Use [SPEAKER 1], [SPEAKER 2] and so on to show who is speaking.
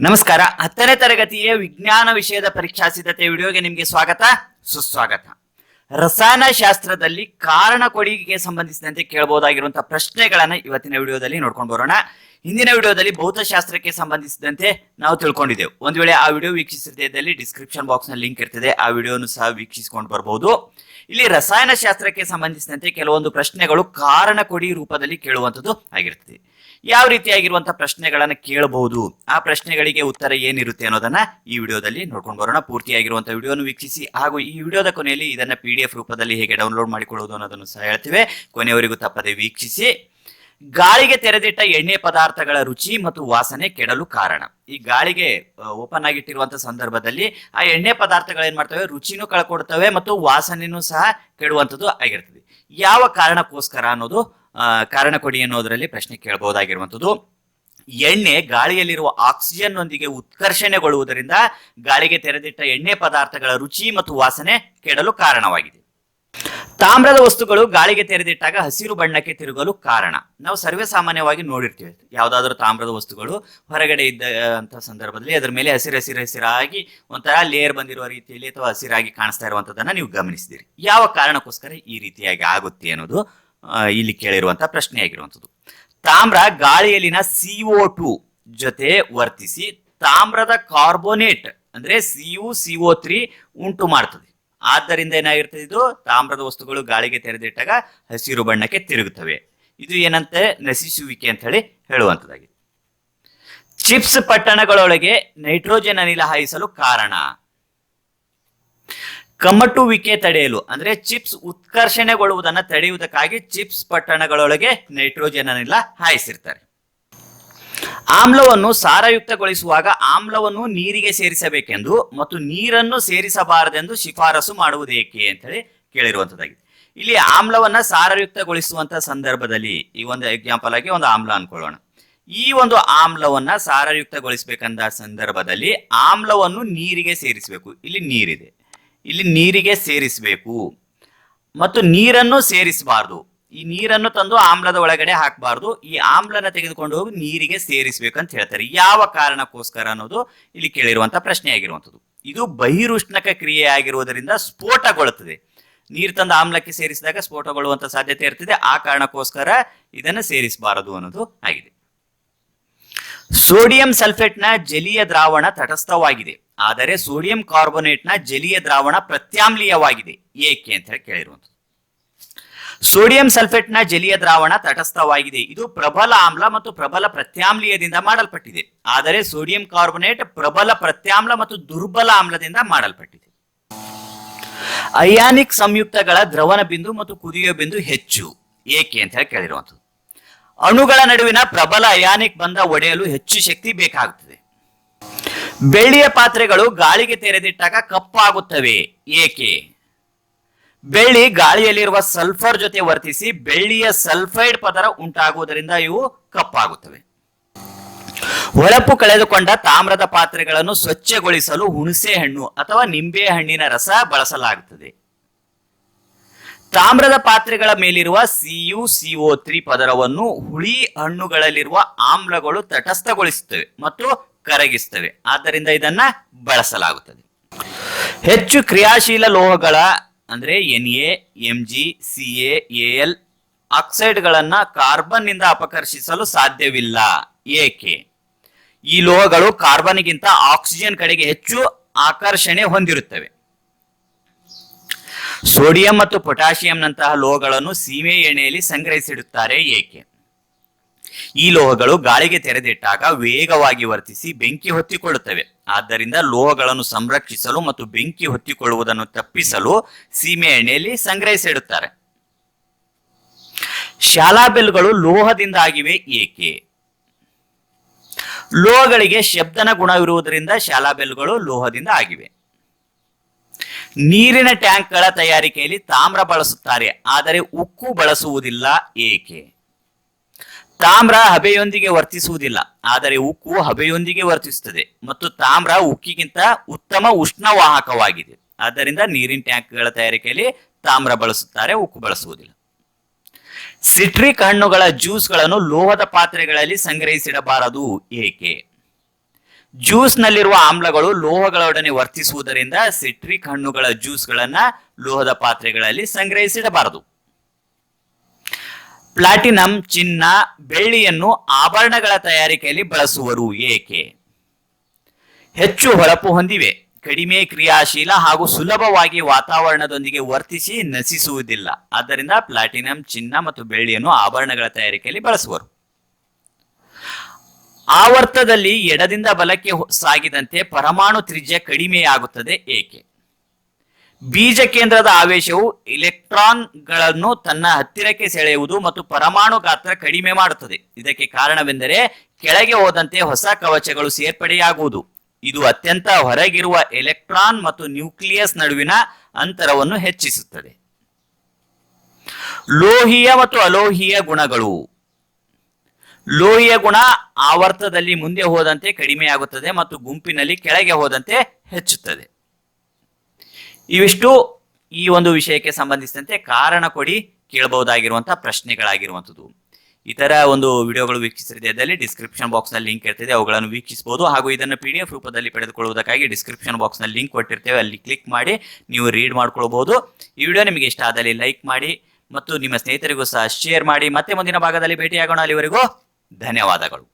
[SPEAKER 1] ನಮಸ್ಕಾರ. ಹತ್ತನೇ ತರಗತಿಯ ವಿಜ್ಞಾನ ವಿಷಯದ ಪರೀಕ್ಷಾ ಸಿದ್ಧತೆ ವಿಡಿಯೋಗೆ ನಿಮಗೆ ಸ್ವಾಗತ, ಸುಸ್ವಾಗತ. ರಸಾಯನಶಾಸ್ತ್ರದಲ್ಲಿ ಕಾರಣ ಕೊಡುಗೆಗೆ ಸಂಬಂಧಿಸಿದಂತೆ ಕೇಳಬಹುದಾಗಿರುವಂತಹ ಪ್ರಶ್ನೆಗಳನ್ನ ಇವತ್ತಿನ ವಿಡಿಯೋದಲ್ಲಿ ನೋಡ್ಕೊಂಡು ಬರೋಣ. ಹಿಂದಿನ ವಿಡಿಯೋದಲ್ಲಿ ಭೌತಶಾಸ್ತ್ರಕ್ಕೆ ಸಂಬಂಧಿಸಿದಂತೆ ನಾವು ತಿಳ್ಕೊಂಡಿದ್ದೆವು. ಒಂದು ವೇಳೆ ಆ ವಿಡಿಯೋ ವೀಕ್ಷಿಸಿದಲ್ಲಿ ಡಿಸ್ಕ್ರಿಪ್ಷನ್ ಬಾಕ್ಸ್ನಲ್ಲಿ ಲಿಂಕ್ ಇರ್ತದೆ. ಆ ವಿಡಿಯೋನು ಸಹ ವೀಕ್ಷಿಸಿಕೊಂಡು ಬರಬಹುದು ಇಲ್ಲಿ ರಸಾಯನಶಾಸ್ತ್ರಕ್ಕೆ ಸಂಬಂಧಿಸಿದಂತೆ ಕೆಲವೊಂದು ಪ್ರಶ್ನೆಗಳು ಕಾರಣ ಕೊಡಿ ರೂಪದಲ್ಲಿ ಕೇಳುವಂಥದ್ದು ಆಗಿರ್ತದೆ. ಯಾವ ರೀತಿಯಾಗಿರುವಂತಹ ಪ್ರಶ್ನೆಗಳನ್ನ ಕೇಳಬಹುದು ಆ ಪ್ರಶ್ನೆಗಳಿಗೆ ಉತ್ತರ ಏನಿರುತ್ತೆ ಅನ್ನೋದನ್ನ ಈ ವಿಡಿಯೋದಲ್ಲಿ ನೋಡ್ಕೊಂಡು ಬರೋಣ. ಪೂರ್ತಿಯಾಗಿರುವಂತಹ ವಿಡಿಯೋನು ವೀಕ್ಷಿಸಿ, ಹಾಗೂ ಈ ವಿಡಿಯೋದ ಕೊನೆಯಲ್ಲಿ ಇದನ್ನ ಪಿ ಡಿ ಎಫ್ ರೂಪದಲ್ಲಿ ಹೇಗೆ ಡೌನ್ಲೋಡ್ ಮಾಡಿಕೊಳ್ಳುವುದು ಅನ್ನೋದನ್ನು ಸಹ ಹೇಳ್ತೇವೆ. ಕೊನೆಯವರೆಗೂ ತಪ್ಪದೆ ವೀಕ್ಷಿಸಿ. ಗಾಳಿಗೆ ತೆರೆದಿಟ್ಟ ಎಣ್ಣೆ ಪದಾರ್ಥಗಳ ರುಚಿ ಮತ್ತು ವಾಸನೆ ಕೆಡಲು ಕಾರಣ. ಈ ಗಾಳಿಗೆ ಓಪನ್ ಆಗಿಟ್ಟಿರುವಂತಹ ಸಂದರ್ಭದಲ್ಲಿ ಆ ಎಣ್ಣೆ ಪದಾರ್ಥಗಳು ಏನ್ ಮಾಡ್ತವೆ? ರುಚಿನೂ ಕಳ್ಕೊಡ್ತವೆ ಮತ್ತು ವಾಸನೆನೂ ಸಹ ಕೆಡುವಂಥದ್ದು ಆಗಿರ್ತದೆ. ಯಾವ ಕಾರಣಕ್ಕೋಸ್ಕರ ಅನ್ನೋದು ಕಾರಣ ಕೊಡಿ ಅನ್ನೋದರಲ್ಲಿ ಪ್ರಶ್ನೆ ಕೇಳಬಹುದಾಗಿರುವಂಥದ್ದು. ಎಣ್ಣೆ ಗಾಳಿಯಲ್ಲಿರುವ ಆಕ್ಸಿಜನ್ ನೊಂದಿಗೆ ಉತ್ಕರ್ಷಣೆಗೊಳ್ಳುವುದರಿಂದ ಗಾಳಿಗೆ ತೆರೆದಿಟ್ಟ ಎಣ್ಣೆ ಪದಾರ್ಥಗಳ ರುಚಿ ಮತ್ತು ವಾಸನೆ ಕೆಡಲು ಕಾರಣವಾಗಿದೆ. ತಾಮ್ರದ ವಸ್ತುಗಳು ಗಾಳಿಗೆ ತೆರೆದಿಟ್ಟಾಗ ಹಸಿರು ಬಣ್ಣಕ್ಕೆ ತಿರುಗಲು ಕಾರಣ. ನಾವು ಸರ್ವೇ ಸಾಮಾನ್ಯವಾಗಿ ನೋಡಿರ್ತೀವಿ. ಯಾವುದಾದ್ರೂ ತಾಮ್ರದ ವಸ್ತುಗಳು ಹೊರಗಡೆ ಇದ್ದ ಅಂತ ಸಂದರ್ಭದಲ್ಲಿ ಅದರ ಮೇಲೆ ಹಸಿರು ಹಸಿರು ಹಸಿರಾಗಿ ಒಂಥರ ಲೇಯರ್ ಬಂದಿರುವ ರೀತಿಯಲ್ಲಿ ಅಥವಾ ಹಸಿರಾಗಿ ಕಾಣಿಸ್ತಾ ಇರುವಂತದನ್ನ ನೀವು ಗಮನಿಸಿದಿರಿ. ಯಾವ ಕಾರಣಕ್ಕೋಸ್ಕರ ಈ ರೀತಿಯಾಗಿ ಆಗುತ್ತೆ ಅನ್ನೋದು ಇಲ್ಲಿ ಕೇಳಿರುವಂತಹ ಪ್ರಶ್ನೆ ಆಗಿರುವಂಥದ್ದು ತಾಮ್ರ ಗಾಳಿಯಲ್ಲಿನ ಸಿಒ ಟು ಜೊತೆ ವರ್ತಿಸಿ ತಾಮ್ರದ ಕಾರ್ಬೋನೇಟ್ ಅಂದ್ರೆ ಸಿಯು ಸಿಒ ತ್ರೀ ಉಂಟು ಮಾಡ್ತದೆ. ಆದ್ದರಿಂದ ಏನಾಗಿರ್ತದೆ ತಾಮ್ರದ ವಸ್ತುಗಳು ಗಾಳಿಗೆ ತೆರೆದಿಟ್ಟಾಗ ಹಸಿರು ಬಣ್ಣಕ್ಕೆ ತಿರುಗುತ್ತವೆ. ಇದು ಏನಂತೆ? ನಶಿಸುವಿಕೆ ಅಂತ ಹೇಳಿ ಹೇಳುವಂಥದ್ದಾಗಿದೆ. ಚಿಪ್ಸ್ ಪಟ್ಟಣಗಳೊಳಗೆ ನೈಟ್ರೋಜನ್ ಅನಿಲ ಹಾಯಿಸಲು ಕಾರಣ. ಕಮ್ಮಟುವಿಕೆ ತಡೆಯಲು, ಅಂದ್ರೆ ಚಿಪ್ಸ್ ಉತ್ಕರ್ಷಣೆಗೊಳ್ಳುವುದನ್ನು ತಡೆಯುವುದಕ್ಕಾಗಿ ಚಿಪ್ಸ್ ಪಟ್ಟಣಗಳೊಳಗೆ ನೈಟ್ರೋಜನ್ ಅನಿಲ ಹಾಯಿಸಿರ್ತಾರೆ. ಆಮ್ಲವನ್ನು ಸಾರಯುಕ್ತಗೊಳಿಸುವಾಗ ಆಮ್ಲವನ್ನು ನೀರಿಗೆ ಸೇರಿಸಬೇಕೆಂದು ಮತ್ತು ನೀರನ್ನು ಸೇರಿಸಬಾರದೆಂದು ಶಿಫಾರಸು ಮಾಡುವುದೇಕೆ ಅಂತ ಹೇಳಿ ಕೇಳಿರುವಂತದ್ದಾಗಿದೆ. ಇಲ್ಲಿ ಆಮ್ಲವನ್ನ ಸಾರಯುಕ್ತಗೊಳಿಸುವಂತ ಸಂದರ್ಭದಲ್ಲಿ ಈ ಒಂದು ಎಕ್ಸಾಂಪಲ್ ಆಗಿ ಒಂದು ಆಮ್ಲ ಅನ್ಕೊಳ್ಳೋಣ. ಈ ಒಂದು ಆಮ್ಲವನ್ನ ಸಾರಯುಕ್ತಗೊಳಿಸಬೇಕಂದ ಸಂದರ್ಭದಲ್ಲಿ ಆಮ್ಲವನ್ನು ನೀರಿಗೆ ಸೇರಿಸಬೇಕು. ಇಲ್ಲಿ ನೀರಿದೆ. ಇಲ್ಲಿ ನೀರಿಗೆ ಸೇರಿಸಬೇಕು. ಮತ್ತು ನೀರನ್ನು ಸೇರಿಸಬಾರ್ದು. ಈ ನೀರನ್ನು ತಂದು ಆಮ್ಲದ ಒಳಗಡೆ ಹಾಕಬಾರ್ದು. ಈ ಆಮ್ಲನ ತೆಗೆದುಕೊಂಡು ಹೋಗಿ ನೀರಿಗೆ ಸೇರಿಸಬೇಕು ಅಂತ ಹೇಳ್ತಾರೆ. ಯಾವ ಕಾರಣಕ್ಕೋಸ್ಕರ ಅನ್ನೋದು ಇಲ್ಲಿ ಕೇಳಿರುವಂತ ಪ್ರಶ್ನೆ ಆಗಿರುವಂಥದ್ದು ಇದು ಬಹಿರುಷ್ಣಕ ಕ್ರಿಯೆ ಆಗಿರುವುದರಿಂದ ಸ್ಫೋಟಗೊಳ್ಳುತ್ತದೆ. ನೀರು ತಂದು ಆಮ್ಲಕ್ಕೆ ಸೇರಿಸಿದಾಗ ಸ್ಫೋಟಗೊಳ್ಳುವಂತ ಸಾಧ್ಯತೆ ಇರ್ತದೆ. ಆ ಕಾರಣಕ್ಕೋಸ್ಕರ ಇದನ್ನು ಸೇರಿಸಬಾರದು ಅನ್ನೋದು ಆಗಿದೆ. ಸೋಡಿಯಂ ಸಲ್ಫೇಟ್ನ ಜಲೀಯ ದ್ರಾವಣ ತಟಸ್ಥವಾಗಿದೆ. ಆದರೆ ಸೋಡಿಯಂ ಕಾರ್ಬೋನೇಟ್ನ ಜಲೀಯ ದ್ರಾವಣ ಪ್ರತ್ಯಾಮ್ಲೀಯವಾಗಿದೆ. ಏಕೆ ಅಂತ ಹೇಳಿ ಕೇಳಿರುವಂಥದ್ದು. ಸೋಡಿಯಂ ಸಲ್ಫೇಟ್ನ ಜಲೀಯ ದ್ರಾವಣ ತಟಸ್ಥವಾಗಿದೆ. ಇದು ಪ್ರಬಲ ಆಮ್ಲ ಮತ್ತು ಪ್ರಬಲ ಪ್ರತ್ಯಾಮ್ಲೀಯದಿಂದ ಮಾಡಲ್ಪಟ್ಟಿದೆ. ಆದರೆ ಸೋಡಿಯಂ ಕಾರ್ಬೊನೇಟ್ ಪ್ರಬಲ ಪ್ರತ್ಯಾಮ್ಲ ಮತ್ತು ದುರ್ಬಲ ಆಮ್ಲದಿಂದ ಮಾಡಲ್ಪಟ್ಟಿದೆ. ಅಯಾನಿಕ್ ಸಂಯುಕ್ತಗಳ ದ್ರವಣ ಬಿಂದು ಮತ್ತು ಕುದಿಯುವ ಬಿಂದು ಹೆಚ್ಚು. ಏಕೆ ಅಂತ ಹೇಳಿ ಕೇಳಿರುವಂಥದ್ದು. ಅಣುಗಳ ನಡುವಿನ ಪ್ರಬಲ ಅಯಾನಿಕ್ ಬಂಧ ಒಡೆಯಲು ಹೆಚ್ಚು ಶಕ್ತಿ ಬೇಕಾಗುತ್ತದೆ. ಬೆಳ್ಳಿಯ ಪಾತ್ರೆಗಳು ಗಾಳಿಗೆ ತೆರೆದಿಟ್ಟಾಗ ಕಪ್ಪಾಗುತ್ತವೆ. ಏಕೆ? ಬೆಳ್ಳಿ ಗಾಳಿಯಲ್ಲಿರುವ ಸಲ್ಫರ್ ಜೊತೆ ವರ್ತಿಸಿ ಬೆಳ್ಳಿಯ ಸಲ್ಫೈಡ್ ಪದರ ಉಂಟಾಗುವುದರಿಂದ ಇವು ಕಪ್ಪಾಗುತ್ತವೆ. ಹೊಳಪು ಕಳೆದುಕೊಂಡ ತಾಮ್ರದ ಪಾತ್ರೆಗಳನ್ನು ಸ್ವಚ್ಛಗೊಳಿಸಲು ಹುಣಸೆ ಹಣ್ಣು ಅಥವಾ ನಿಂಬೆ ಹಣ್ಣಿನ ರಸ ಬಳಸಲಾಗುತ್ತದೆ. ತಾಮ್ರದ ಪಾತ್ರೆಗಳ ಮೇಲಿರುವ ಸಿಯು ಸಿಒ ತ್ರೀ ಪದರವನ್ನು ಹುಳಿ ಹಣ್ಣುಗಳಲ್ಲಿರುವ ಆಮ್ಲಗಳು ತಟಸ್ಥಗೊಳಿಸುತ್ತವೆ ಮತ್ತು ಕರಗಿಸುತ್ತವೆ. ಆದ್ದರಿಂದ ಇದನ್ನ ಬಳಸಲಾಗುತ್ತದೆ. ಹೆಚ್ಚು ಕ್ರಿಯಾಶೀಲ ಲೋಹಗಳ ಅಂದ್ರೆ N A M G C L ಆಕ್ಸೈಡ್ಗಳನ್ನ ಕಾರ್ಬನ್ನಿಂದ ಅಪಕರ್ಷಿಸಲು ಸಾಧ್ಯವಿಲ್ಲ. ಏಕೆ? ಈ ಲೋಹಗಳು ಕಾರ್ಬನ್ಗಿಂತ ಆಕ್ಸಿಜನ್ ಕಡೆಗೆ ಹೆಚ್ಚು ಆಕರ್ಷಣೆ ಹೊಂದಿರುತ್ತವೆ. ಸೋಡಿಯಂ ಮತ್ತು ಪೊಟ್ಯಾಷಿಯಂನಂತಹ ಲೋಹಗಳನ್ನು ಸೀಮೆ ಎಣ್ಣೆಯಲ್ಲಿ ಸಂಗ್ರಹಿಸಿಡುತ್ತಾರೆ. ಏಕೆ? ಈ ಲೋಹಗಳು ಗಾಳಿಗೆ ತೆರೆದಿಟ್ಟಾಗ ವೇಗವಾಗಿ ವರ್ತಿಸಿ ಬೆಂಕಿ ಹೊತ್ತಿಕೊಳ್ಳುತ್ತವೆ. ಆದ್ದರಿಂದ ಲೋಹಗಳನ್ನು ಸಂರಕ್ಷಿಸಲು ಮತ್ತು ಬೆಂಕಿ ಹೊತ್ತಿಕೊಳ್ಳುವುದನ್ನು ತಪ್ಪಿಸಲು ಸೀಮೆ ಎಣ್ಣೆಯಲ್ಲಿ ಸಂಗ್ರಹಿಸಿಡುತ್ತಾರೆ ಶಾಲಾ ಬೆಲ್ಗಳು ಲೋಹದಿಂದ ಆಗಿವೆ ಏಕೆ? ಲೋಹಗಳಿಗೆ ಶಬ್ದನ ಗುಣವಿರುವುದರಿಂದ ಶಾಲಾ ಬೆಲ್ಗಳು ಲೋಹದಿಂದ ಆಗಿವೆ. ನೀರಿನ ಟ್ಯಾಂಕ್ಗಳ ತಯಾರಿಕೆಯಲ್ಲಿ ತಾಮ್ರ ಬಳಸುತ್ತಾರೆ, ಆದರೆ ಉಕ್ಕು ಬಳಸುವುದಿಲ್ಲ, ಏಕೆ? ತಾಮ್ರ ಹಬೆಯೊಂದಿಗೆ ವರ್ತಿಸುವುದಿಲ್ಲ, ಆದರೆ ಉಕ್ಕು ಹಬೆಯೊಂದಿಗೆ ವರ್ತಿಸುತ್ತದೆ ಮತ್ತು ತಾಮ್ರ ಉಕ್ಕಿಗಿಂತ ಉತ್ತಮ ಉಷ್ಣವಾಹಕವಾಗಿದೆ. ಆದ್ದರಿಂದ ನೀರಿನ ಟ್ಯಾಂಕ್ಗಳ ತಯಾರಿಕೆಯಲ್ಲಿ ತಾಮ್ರ ಬಳಸುತ್ತಾರೆ, ಉಕ್ಕು ಬಳಸುವುದಿಲ್ಲ. ಸಿಟ್ರಿಕ್ ಹಣ್ಣುಗಳ ಜ್ಯೂಸ್ಗಳನ್ನು ಲೋಹದ ಪಾತ್ರೆಗಳಲ್ಲಿ ಸಂಗ್ರಹಿಸಿಡಬಾರದು, ಏಕೆ? ಜ್ಯೂಸ್ನಲ್ಲಿರುವ ಆಮ್ಲಗಳು ಲೋಹಗಳೊಡನೆ ವರ್ತಿಸುವುದರಿಂದ ಸಿಟ್ರಿಕ್ ಹಣ್ಣುಗಳ ಜ್ಯೂಸ್ಗಳನ್ನ ಲೋಹದ ಪಾತ್ರೆಗಳಲ್ಲಿ ಸಂಗ್ರಹಿಸಿಡಬಾರದು. ಪ್ಲಾಟಿನಂ ಚಿನ್ನ ಬೆಳ್ಳಿಯನ್ನು ಆಭರಣಗಳ ತಯಾರಿಕೆಯಲ್ಲಿ ಬಳಸುವರು. ಏಕೆ? ಹೆಚ್ಚು ಹೊಳಪು ಹೊಂದಿವೆ. ಕಡಿಮೆ ಕ್ರಿಯಾಶೀಲ ಹಾಗೂ ಸುಲಭವಾಗಿ ವಾತಾವರಣದೊಂದಿಗೆ ವರ್ತಿಸಿ ನಶಿಸುವುದಿಲ್ಲ ಆದ್ದರಿಂದ ಪ್ಲಾಟಿನಂ ಚಿನ್ನ ಮತ್ತು ಬೆಳ್ಳಿಯನ್ನು ಆಭರಣಗಳ ತಯಾರಿಕೆಯಲ್ಲಿ ಬಳಸುವರು. ಆವರ್ತದಲ್ಲಿ ಎಡದಿಂದ ಬಲಕ್ಕೆ ಸಾಗಿದಂತೆ ಪರಮಾಣು ತ್ರಿಜ್ಯ ಕಡಿಮೆಯಾಗುತ್ತದೆ. ಏಕೆ? ಬೀಜ ಕೇಂದ್ರದ ಆವೇಶವು ಇಲೆಕ್ಟ್ರಾನ್ಗಳನ್ನು ತನ್ನ ಹತ್ತಿರಕ್ಕೆ ಸೆಳೆಯುವುದು ಮತ್ತು ಪರಮಾಣು ಗಾತ್ರ ಕಡಿಮೆ ಮಾಡುತ್ತದೆ. ಇದಕ್ಕೆ ಕಾರಣವೆಂದರೆ ಕೆಳಗೆ ಹೋದಂತೆ ಹೊಸ ಕವಚಗಳು ಸೇರ್ಪಡೆಯಾಗುವುದು. ಇದು ಅತ್ಯಂತ ಹೊರಗಿರುವ ಎಲೆಕ್ಟ್ರಾನ್ ಮತ್ತು ನ್ಯೂಕ್ಲಿಯಸ್ ನಡುವಿನ ಅಂತರವನ್ನು ಹೆಚ್ಚಿಸುತ್ತದೆ. ಲೋಹೀಯ ಮತ್ತು ಅಲೋಹೀಯ ಗುಣಗಳು. ಲೋಹಿಯ ಗುಣ ಆವರ್ತದಲ್ಲಿ ಮುಂದೆ ಹೋದಂತೆ ಕಡಿಮೆಯಾಗುತ್ತದೆ ಮತ್ತು ಗುಂಪಿನಲ್ಲಿ ಕೆಳಗೆ ಹೋದಂತೆ ಹೆಚ್ಚುತ್ತದೆ. ಇವಿಷ್ಟು ಈ ಒಂದು ವಿಷಯಕ್ಕೆ ಸಂಬಂಧಿಸಿದಂತೆ ಕಾರಣ ಕೊಡಿ ಕೇಳಬಹುದಾಗಿರುವಂತಹ ಪ್ರಶ್ನೆಗಳಾಗಿರುವಂಥದ್ದು. ಇತರ ಒಂದು ವಿಡಿಯೋಗಳು ವೀಕ್ಷಿಸಿದಲ್ಲಿ ಡಿಸ್ಕ್ರಿಪ್ಷನ್ ಬಾಕ್ಸ್ನಲ್ಲಿ ಲಿಂಕ್ ಇರ್ತದೆ, ಅವುಗಳನ್ನು ವೀಕ್ಷಿಸಬಹುದು. ಹಾಗೂ ಇದನ್ನು ಪಿ ಡಿ ಎಫ್ ರೂಪದಲ್ಲಿ ಪಡೆದುಕೊಳ್ಳುವುದಕ್ಕಾಗಿ ಡಿಸ್ಕ್ರಿಪ್ಷನ್ ಬಾಕ್ಸ್ನಲ್ಲಿ ಲಿಂಕ್ ಕೊಟ್ಟಿರ್ತೇವೆ. ಅಲ್ಲಿ ಕ್ಲಿಕ್ ಮಾಡಿ ನೀವು ರೀಡ್ ಮಾಡ್ಕೊಳ್ಬಹುದು. ಈ ವಿಡಿಯೋ ನಿಮಗೆ ಇಷ್ಟ ಆದಲ್ಲಿ ಲೈಕ್ ಮಾಡಿ ಮತ್ತು ನಿಮ್ಮ ಸ್ನೇಹಿತರಿಗೂ ಸಹ ಶೇರ್ ಮಾಡಿ. ಮತ್ತೆ ಮುಂದಿನ ಭಾಗದಲ್ಲಿ ಭೇಟಿಯಾಗೋಣ. ಅಲ್ಲಿವರೆಗೂ ಧನ್ಯವಾದಗಳು.